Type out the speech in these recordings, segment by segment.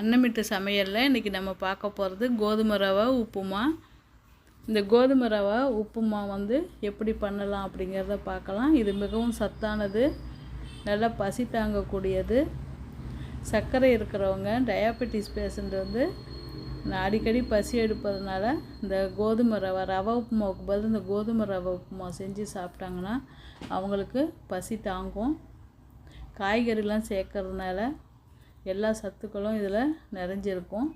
அன்னமிட்டு சமையலில் இன்றைக்கி நம்ம பார்க்க போகிறது கோதுமை ரவை உப்புமா. இந்த கோதுமை ரவை உப்புமா வந்து எப்படி பண்ணலாம் அப்படிங்கிறத பார்க்கலாம். இது மிகவும் சத்தானது நல்லா பசி தாங்கக்கூடியது. சர்க்கரை இருக்கிறவங்க டயாபெட்டிஸ் பேஷண்ட் வந்து நான் அடிக்கடி பசி எடுப்பதுனால இந்த கோதுமை ரவை ரவை உப்புமாவுக்கு பதில் இந்த கோதுமை ரவை உப்புமா செஞ்சு சாப்பிட்டாங்கன்னா அவங்களுக்கு பசி தாங்கும். காய்கறிலாம் சேர்க்கறதுனால எல்லா சத்துக்களும் இதில் நிறைஞ்சிருக்கும்.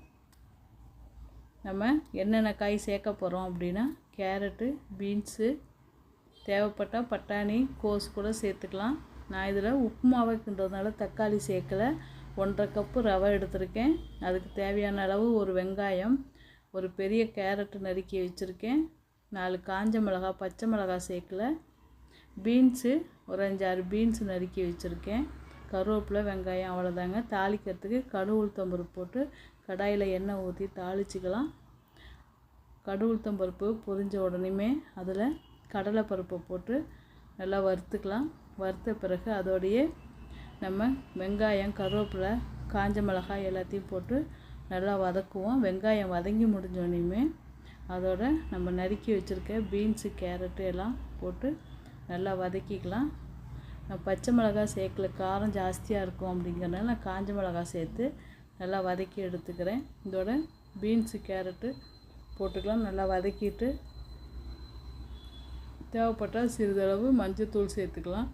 நம்ம என்னென்ன காய் சேர்க்க போகிறோம் அப்படின்னா கேரட்டு பீன்ஸு தேவைப்பட்டால் பட்டாணி கோஸ் கூட சேர்த்துக்கலாம். நான் இதில் உப்புமா வைக்கின்றதுனால தக்காளி சேர்க்கலை. ஒன்றரை கப்பு ரவை எடுத்திருக்கேன். அதுக்கு தேவையான அளவு ஒரு வெங்காயம் ஒரு பெரிய கேரட்டு நறுக்கி வச்சுருக்கேன். நாலு காஞ்ச மிளகா பச்சை மிளகா சேர்க்கல. பீன்ஸு ஒரு அஞ்சாறு பீன்ஸ் நறுக்கி வச்சுருக்கேன். கருவேப்பிலை வெங்காயம் அவ்வளோதாங்க தாளிக்கிறதுக்கு கடு உளுத்தம்பருப்பு போட்டு கடாயில் எண்ணெய் ஊற்றி தாளிச்சிக்கலாம். கடு உளுத்தம்பருப்பு பொரிஞ்ச உடனேமே அதில் கடலைப்பருப்பை போட்டு நல்லா வறுத்துக்கலாம். வறுத்த பிறகு அதோடையே நம்ம வெங்காயம் கருவேப்பிலை காஞ்ச மிளகாய் எல்லாத்தையும் போட்டு நல்லா வதக்குவோம். வெங்காயம் வதங்கி முடிஞ்சோடனேயுமே அதோட நம்ம நறுக்கி வச்சுருக்க பீன்ஸு கேரட்டு எல்லாம் போட்டு நல்லா வதக்கிக்கலாம். நான் பச்சை மிளகாய் சேர்க்கல காரம் ஜாஸ்தியாக இருக்கும் அப்படிங்கிறனால நான் காஞ்ச மிளகாய் சேர்த்து நல்லா வதக்கி எடுத்துக்கிறேன். இதோட பீன்ஸு கேரட்டு போட்டுக்கலாம். நல்லா வதக்கிட்டு தேவைப்பட்டால் சிறிதளவு மஞ்சத்தூள் சேர்த்துக்கலாம்.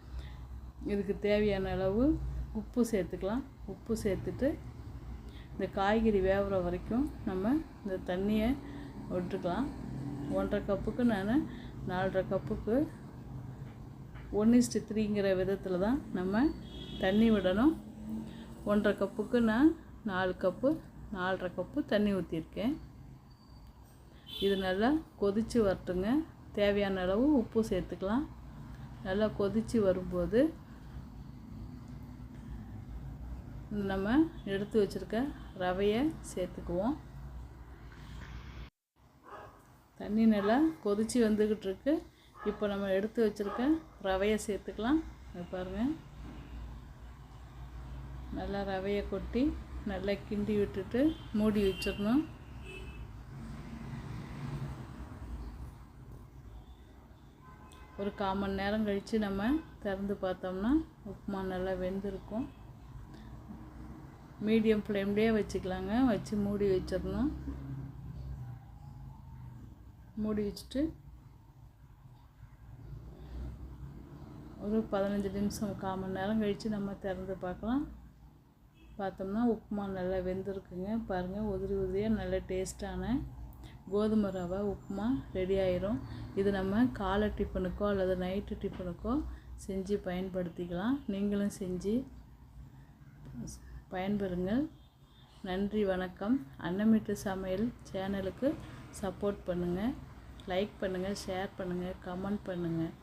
இதுக்கு தேவையான அளவு உப்பு சேர்த்துக்கலாம். உப்பு சேர்த்துட்டு இந்த காய்கறி வேகிற வரைக்கும் நம்ம இந்த தண்ணியை விட்டுக்கலாம். ஒன்றரை கப்புக்கு நான் நாலரை கப்புக்கு ஒன் இஸ்டு த்ரீங்கிற விதத்தில் தான் நம்ம தண்ணி விடணும். ஒன்றரை கப்புக்கு நான் நாலு கப்பு நாலரை கப்பு தண்ணி ஊற்றிருக்கேன் இது நல்லா கொதித்து வரட்டுங்க. தேவையான அளவு உப்பு சேர்த்துக்கலாம். நல்லா கொதித்து வரும்போது நம்ம எடுத்து வச்சுருக்க ரவையை சேர்த்துக்குவோம். தண்ணி நல்லா கொதித்து வந்துக்கிட்டு இருக்கு. இப்போ நம்ம எடுத்து வச்சுருக்க ரவையை சேர்த்துக்கலாம். பாருங்கள் நல்லா ரவையை கொட்டி நல்லா கிண்டி விட்டுட்டு மூடி வச்சிடணும். ஒரு கால் மணி நேரம் கழித்து நம்ம திறந்து பார்த்தோம்னா உப்புமா நல்லா வெந்திருக்கும். மீடியம் ஃப்ளேம்லேயே வச்சுக்கலாங்க. வச்சு மூடி வச்சிடணும். மூடி வச்சுட்டு ஒரு பதினஞ்சு நிமிஷம் கால் மணி நேரம் கழித்து நம்ம திறந்து பார்க்கலாம். பார்த்தோம்னா உப்புமா நல்லா வெந்திருக்குங்க. பாருங்கள் உதிரி உதிரியாக நல்ல டேஸ்ட்டான கோதுமை ரவை உப்புமா ரெடி ஆயிரும். இது நம்ம காலை டிஃபனுக்கோ அல்லது நைட்டு டிஃபனுக்கோ செஞ்சு பயன்படுத்திக்கலாம். நீங்களும் செஞ்சு பயன்பெறுங்கள். நன்றி வணக்கம். அன்னமிட்டு சமையல் சேனலுக்கு சப்போர்ட் பண்ணுங்கள் லைக் பண்ணுங்கள் ஷேர் பண்ணுங்கள் கமெண்ட் பண்ணுங்கள்